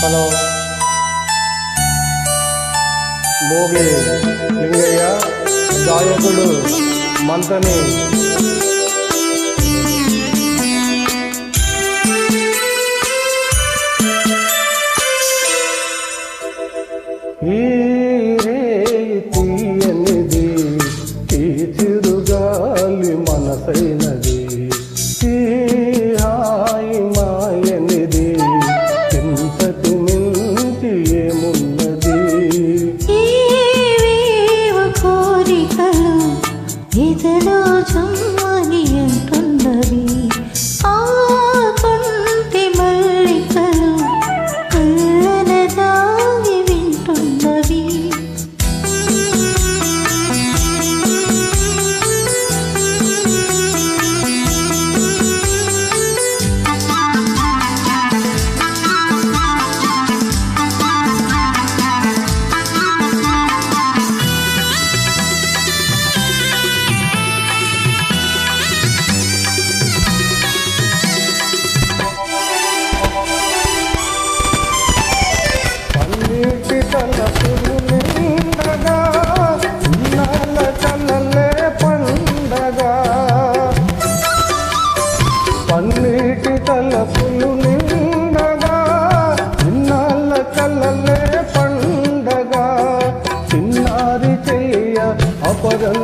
Hello. Bhogi Lingaiah గాయకుడు మంతని. ఈ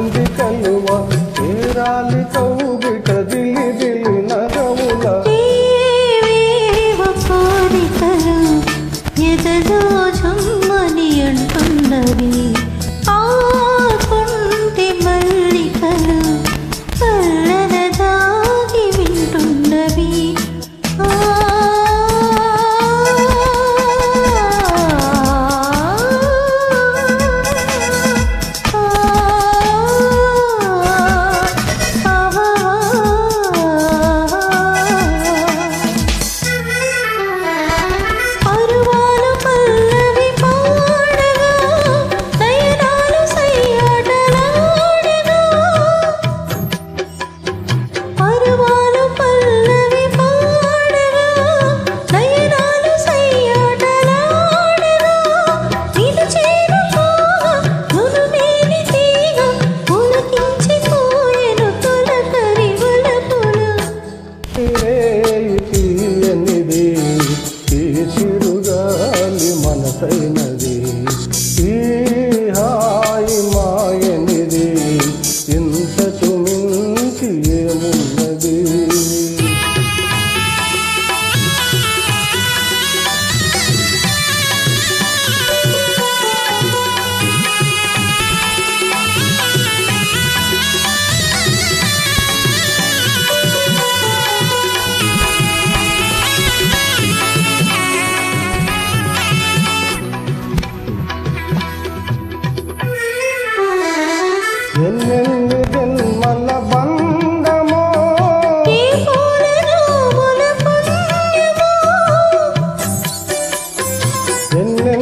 ఉంది కలువ తీరాలి కౌగి కదిలి దిలి నగవుల. కోరికలు ఎదలో జమ్మని అంటున్నవి ninnen